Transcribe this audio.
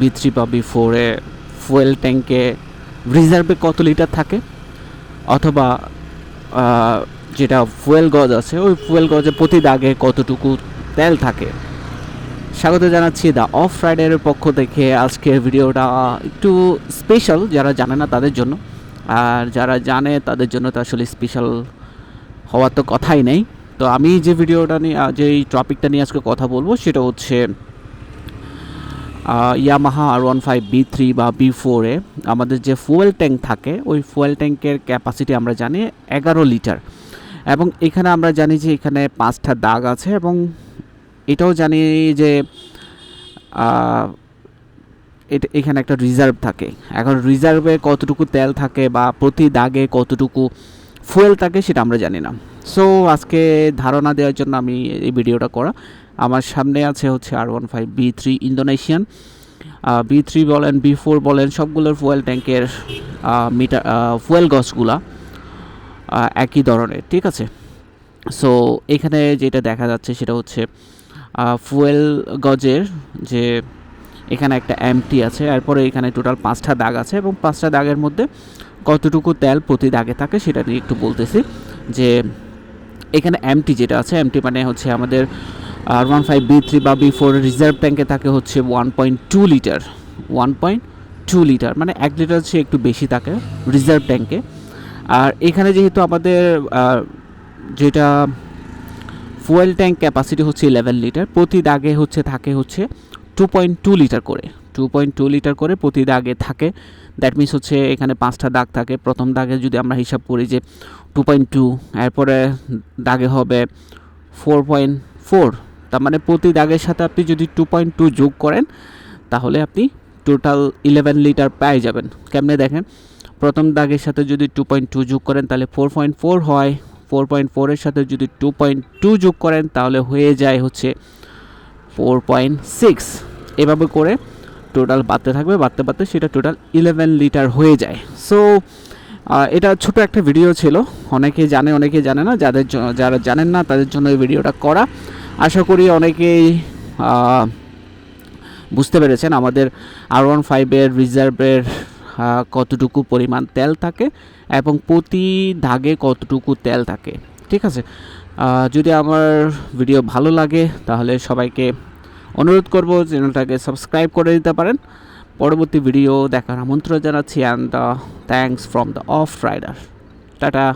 B three বা B ফোরে fuel ট্যাঙ্কে রিজার্ভে কত লিটার থাকে? অথবা যেটা ফুয়েল গজ আছে, ওই ফুয়েল গজে প্রতি দাগে কতটুকু তেল থাকে? স্বাগত জানাচ্ছি দ্য অফ রাইডারের পক্ষ থেকে আজকের ভিডিওটা একটু স্পেশাল যারা জানে না তাদের জন্য। আর যারা জানে তাদের জন্য তো আসলে স্পেশাল হওয়ার তো কথাই নেই। তো আমি যে ভিডিওটা নিয়ে, যে টপিকটা নিয়ে আজকে কথা বলব, সেটা হচ্ছে Yamaha R one five B three বা বি ফোরে আমাদের যে ফুয়েল ট্যাঙ্ক থাকে, ওই ফুয়েল ট্যাঙ্কের ক্যাপাসিটি আমরা জানি এগারো লিটার এবং এখানে আমরা জানি যে এখানে পাঁচটা দাগ আছে এবং এটাও জানি যে এটা, এখানে একটা রিজার্ভ থাকে। এখন রিজার্ভে কতটুকু তেল থাকে বা প্রতি দাগে কতটুকু ফুয়েল থাকে সেটা আমরা জানি না। সো আজকে ধারণা দেওয়ার জন্য আমি এই ভিডিওটা করা। আমার সামনে আছে হচ্ছে R one five B three Indonesian B three বলেন বি ফোর বলেন, সবগুলোর ফুয়েল ট্যাঙ্কের মিটার ফুয়েল গছগুলা একই ধরনের, ঠিক আছে? সো এখানে যেটা দেখা যাচ্ছে সেটা হচ্ছে ফুয়েল গজের যে এখানে একটা এমটি আছে, এরপরে এখানে টোটাল পাঁচটা দাগ আছে এবং পাঁচটা দাগের মধ্যে কতটুকু তেল প্রতি দাগে থাকে সেটা নিয়ে একটু বলতেছি যে এখানে এমটি যেটা আছে এমটি মানে হচ্ছে আমাদের R one five B three বা বি ফোর রিজার্ভ ট্যাঙ্কে থাকে হচ্ছে one point two litre one point two litre মানে এক লিটার হচ্ছে একটু বেশি থাকে রিজার্ভ ট্যাঙ্কে আর এখানে যেহেতু আমাদের যেটা ফুয়েল ট্যাঙ্ক ক্যাপাসিটি হচ্ছে ইলেভেন লিটার প্রতি দাগে হচ্ছে থাকে হচ্ছে টু পয়েন্ট টু লিটার করে। টু পয়েন্ট টু লিটার করে প্রতি দাগে থাকে দ্যাট মিনস হচ্ছে এখানে পাঁচটা দাগ থাকে। প্রথম দাগে যদি আমরা হিসাব করি যে টু পয়েন্ট টু এরপরে দাগে হবে ফোর পয়েন্ট ফোর তার মানে প্রতি দাগের সাথে আপনি যদি টু পয়েন্ট টু যোগ করেন, তাহলে আপনি টোটাল ইলেভেন লিটার পেয়ে যাবেন। কেমনে দেখেন? প্রথম দাগের সাথে যদি টু পয়েন্ট টু যোগ করেন, তাহলে ফোর পয়েন্ট ফোর হয়। ফোর পয়েন্ট ফোরের সাথে যদি টু পয়েন্ট টু যোগ করেন, তাহলে হয়ে যায় হচ্ছে ফোর পয়েন্ট সিক্স এভাবে করে টোটাল বাড়তে থাকবে, বাড়তে বাড়তে সেটা টোটাল ইলেভেন লিটার হয়ে যায়। সো এটা ছোট একটা ভিডিও ছিল। অনেকে জানে অনেকে জানে না। যাদের যারা জানেন না, তাদের জন্য এই ভিডিওটা করা। আশা করি অনেকেই বুঝতে পেরেছেন আমাদের আর ওয়ান ফাইভের রিজার্ভের কতটুকু পরিমাণ তেল থাকে এবং প্রতি দাগে কতটুকু তেল থাকে। ঠিক আছে? যদি আমার ভিডিও ভালো লাগে তাহলে সবাইকে অনুরোধ করব চ্যানেলটাকে সাবস্ক্রাইব করে দিতে পারেন। পরবর্তী ভিডিও দেখার আমন্ত্রণ জানাচ্ছি and thanks from the of rider tata!